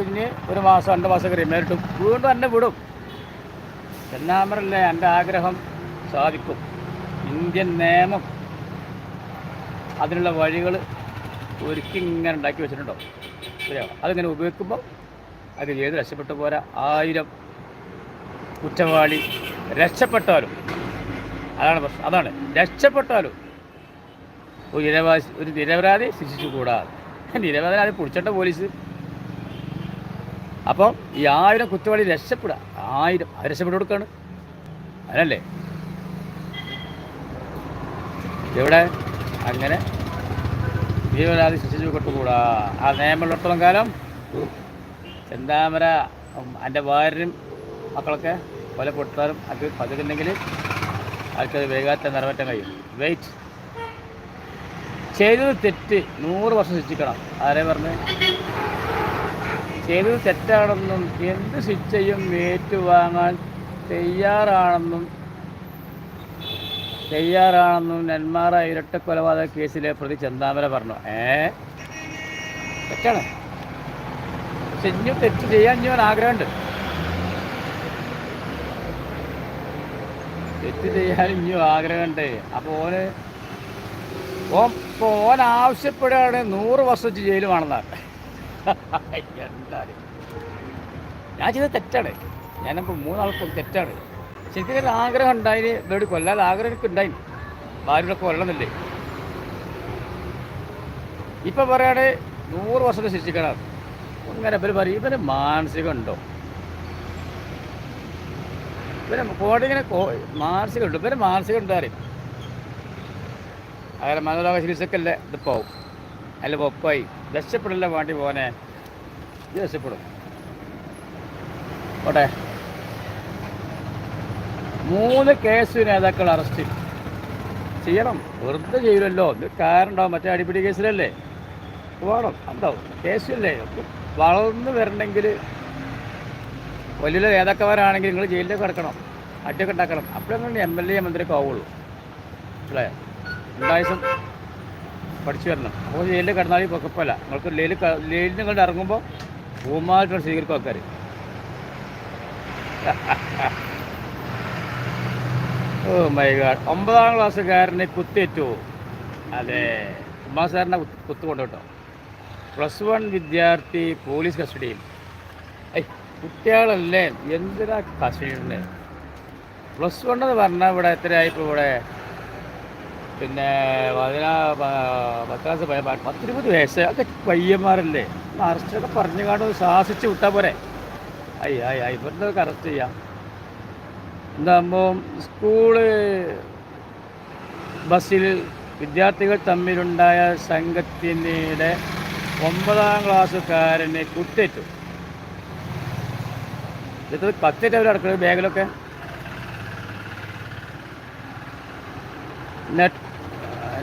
പിന്നെ ഒരു മാസം രണ്ട് മാസം മാസമൊക്കെ റിമേരിട്ടും വീണ്ടും എന്നെ വിടും. ചെന്നാമറല്ലേ എന്റെ ആഗ്രഹം? സാധിക്കും. ഇന്ത്യൻ നിയമം അതിനുള്ള വഴികൾ ഒരുക്കി ഇങ്ങനെ ഉണ്ടാക്കി വെച്ചിട്ടുണ്ടോ? ശരിയോ അതിങ്ങനെ ഉപയോഗിക്കുമ്പോൾ അതിൽ ഏത് രക്ഷപ്പെട്ടു പോരാ? ആയിരം കുറ്റവാളി രക്ഷപ്പെട്ടാലും അതാണ് പ്രശ്നം. അതാണ്. രക്ഷപ്പെട്ടാലും ഒരു നിരവാസി ഒരു നിരപരാധി ശിക്ഷിച്ചുകൂടാ. നിരപരാധി പിടിച്ചിട്ട പോലീസ്. അപ്പം ഈ ആയിരം കുറ്റവാളി രക്ഷപ്പെടുക. ആയിരം. അത് രക്ഷപ്പെട്ടു കൊടുക്കുകയാണ് അതല്ലേ? ഇവിടെ അങ്ങനെ. ജീവനാദി ശിക്ഷിച്ചു കൊട്ടുകൂടാ ആ നിയമമുള്ളിടത്തോളം കാലം. ചെന്താമര എന്റെ ഭാര്യനും മക്കളൊക്കെ കൊലപ്പെടുത്താനും അത് പതിവുണ്ടെങ്കിൽ ആൾക്കത് വേഗത്തെ നിറവേറ്റാൻ കഴിയും. വെയിറ്റ് ചെയ്തത് തെറ്റ്. നൂറ് വർഷം ശിക്ഷിക്കണം. ആരെ പറഞ്ഞ് ചെയ്തത് തെറ്റാണെന്നും എന്ത് ശിക്ഷയും ഏറ്റുവാങ്ങാൻ തയ്യാറാണെന്നും തയ്യാറാണെന്നും നെന്മാറ ഇരട്ട കൊലപാതക കേസിലെ പ്രതി ചെന്താമര പറഞ്ഞു. ഏ? തെറ്റാണ്. ചെഞ്ഞു തെറ്റ് ചെയ്യാൻ ഞാൻ ആഗ്രഹമുണ്ട്. തെറ്റ് ചെയ്യാൻ ഇനിയും ആഗ്രഹമുണ്ട്. അപ്പോൾ ഓന് ഓൻ ഓൻ ആവശ്യപ്പെടുകയാണെങ്കിൽ നൂറ് വർഷം ജയിൽ വേണമെന്നാണ് ഞാൻ ചെയ്തത് തെറ്റാണ്. ഞാനിപ്പോൾ മൂന്നാൾക്കും തെറ്റാണ്. ശരിക്കും ഒരു ആഗ്രഹം ഉണ്ടായി ഇവിടെ കൊല്ലാതെ ആഗ്രഹം എനിക്ക് ഉണ്ടായി. ഭാര്യയുടെ കൊല്ലണമെന്നില്ലേ ഇപ്പം പറയാണ് നൂറ് വർഷത്തെ ശിക്ഷിക്കണം. അങ്ങനെ ഇവർ പറയും ഇവന് മാനസികമുണ്ടോ ഇവന് കോടതി ഇങ്ങനെ മാനസികം ഉണ്ട്. ഇവന് മാനസികം ഉണ്ടോ അറിയും അങ്ങനെ മനോരോഗ ചികിത്സക്കല്ലേ ഇത് പോവും. അല്ല ഒപ്പായി രക്ഷപ്പെടില്ല വേണ്ടി പോനെ ഇത് രക്ഷപ്പെടും. ഓട്ടെ മൂന്ന് കേസ് നേതാക്കൾ അറസ്റ്റ്. ചെയ്യണം. വെറുതെ ചെയ്യില്ലല്ലോ ഇത് കാരണമുണ്ടാവും മറ്റേ അടിപിടി കേസിലല്ലേ? വേണം എന്താവും? കേസില്ലേ വളർന്ന് വരണമെങ്കിൽ വലിയ നേതാക്കന്മാരാണെങ്കിൽ നിങ്ങൾ ജയിലിലേക്ക് കിടക്കണം. അടിയൊക്കെ ഉണ്ടാക്കണം. അപ്പോഴങ്ങനെ എം എൽ എ മന്ത്രിയൊക്കെ ആവുള്ളൂ. അല്ലേ? രണ്ടാഴ്ചം പഠിച്ചു വരണം. അപ്പോൾ ജയിലിൽ കടന്നാളി പൊക്കപ്പല്ല നിങ്ങൾക്ക് ജയിലിൽ ജയിലിൽ നിങ്ങൾ ഇറങ്ങുമ്പോൾ ഭൂമായിട്ട് സ്വീകരിക്കും ആൾക്കാർ. ഓ മൈ ഗാഡ് ഒമ്പതാം ക്ലാസ്സുകാരനെ കുത്തേറ്റു. അതെ. ഉമ്മാ സാറിനെ കുത്തു കൊണ്ടുട്ടോ പ്ലസ് വൺ വിദ്യാർത്ഥി പോലീസ് കസ്റ്റഡിയിൽ ഐ കുട്ടികളല്ലേ? എന്തിനാ കസ്റ്റഡിയിലുള്ളത് പ്ലസ് വൺ എന്ന് പറഞ്ഞാൽ ഇവിടെ എത്രയായിപ്പോൾ ഇവിടെ? പിന്നെ പതിനാ പത്താം ക്ലാസ് പത്തിരുപത് വയസ്സ്. ഒക്കെ പയ്യന്മാരല്ലേ? അറസ്റ്റൊക്കെ പറഞ്ഞു കാണും സാഹസിച്ച് വിട്ടാൽ പോരെ. അയ്യ അയ്യ ഇവരുടെ അറസ്റ്റ് ചെയ്യാം. എന്താകുമ്പോൾ സ്കൂൾ ബസ്സിൽ വിദ്യാർത്ഥികൾ തമ്മിലുണ്ടായ സംഘത്തിനിടെ ഒമ്പതാം ക്ലാസ്സുകാരനെ കുത്തേറ്റു. ഇത് കത്തേറ്റ് അവർ അടക്കുന്നത് ബാഗിലൊക്കെ? നെറ്റ്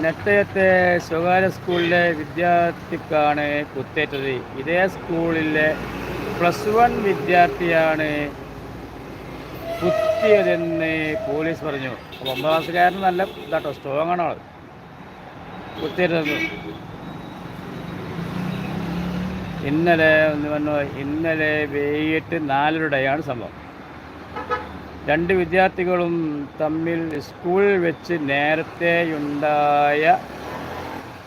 നെട്ടയത്തെ സ്വകാര്യ സ്കൂളിലെ വിദ്യാർത്ഥിക്കാണ് കുത്തേറ്റത്. ഇതേ സ്കൂളിലെ പ്ലസ് വൺ വിദ്യാർത്ഥിയാണ് കുത്തിയതെന്ന് പോലീസ് പറഞ്ഞു. അപ്പോൾ ഒമ്പതാം ക്ലാസ്സുകാരൻ നല്ല ഇതാട്ടോ സ്ട്രോങ് ആണ് ആൾ കുത്തിയതെന്ന്. ഇന്നലെ ഒന്ന് പറഞ്ഞു ഇന്നലെ വൈകിട്ട് നാലരയുടെയാണ് സംഭവം. രണ്ട് വിദ്യാർത്ഥികളും തമ്മിൽ സ്കൂൾ വെച്ച് നേരത്തെയുണ്ടായ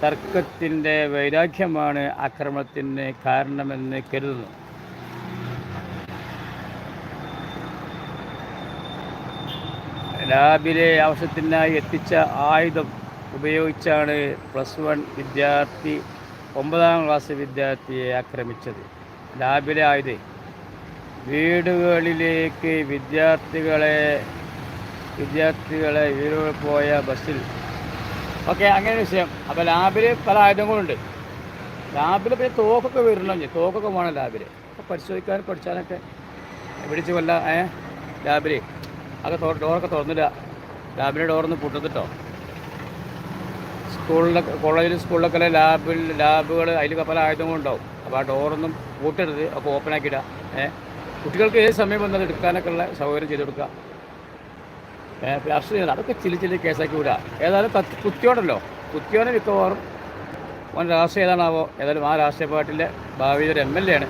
തർക്കത്തിന്റെ വൈരാഗ്യമാണ് ആക്രമണത്തിന് കാരണമെന്ന് കരുതുന്നു. ലാബിലെ ആവശ്യത്തിനായി എത്തിച്ച ആയുധം ഉപയോഗിച്ചാണ് പ്ലസ് വൺ വിദ്യാർത്ഥി ഒമ്പതാം ക്ലാസ് വിദ്യാർത്ഥിയെ ആക്രമിച്ചത്. ലാബിലെ ആയുധം വീടുകളിലേക്ക് വിദ്യാർത്ഥികളെ വിദ്യാർത്ഥികളെ വീടുകളിൽ പോയ ബസ്സിൽ. ഓക്കെ അങ്ങനെ വിഷയം. അപ്പോൾ ലാബിൽ പല ആയുധങ്ങളുണ്ട്. ലാബിൽ പിന്നെ തോക്കൊക്കെ വരണം തോക്കൊക്കെ വേണം ലാബിൽ അപ്പോൾ പരിശോധിക്കാനും പഠിച്ചാനൊക്കെ പിടിച്ച് കൊല്ല ഏ ലാബിൽ അതൊക്കെ തുറ ഡോറൊക്കെ തുറന്നില്ല. ലാബിലെ ഡോറൊന്ന് പൂട്ടത്തിട്ടോ സ്കൂളിലൊക്കെ കോളേജിൽ സ്കൂളിലൊക്കെ ലാബിൽ ലാബുകൾ അതിൽ പല ആയുധങ്ങളുണ്ടാവും. അപ്പോൾ ആ ഡോറൊന്നും പൂട്ടരുത്. അപ്പോൾ ഓപ്പൺ ആക്കിയിടുക ഏ. കുട്ടികൾക്ക് ഏത് സമയം വന്നത് എടുക്കാനൊക്കെ ഉള്ള സൗകര്യം ചെയ്ത് കൊടുക്കുക. ഏ രാഷ്ട്രീയം അതൊക്കെ ചില്ലി ചില്ലി കേസാക്കി വിടുക. ഏതായാലും കത്ത് കുത്തിയോടല്ലോ കുത്തിയോനെ മിക്കവാറും അവൻ രാഷ്ട്രീയ ഏതാണാവോ. ഏതായാലും ആ രാഷ്ട്രീയ പാർട്ടിയിലെ ഭാവിയിലൊരു എം എൽ എ ആണ്.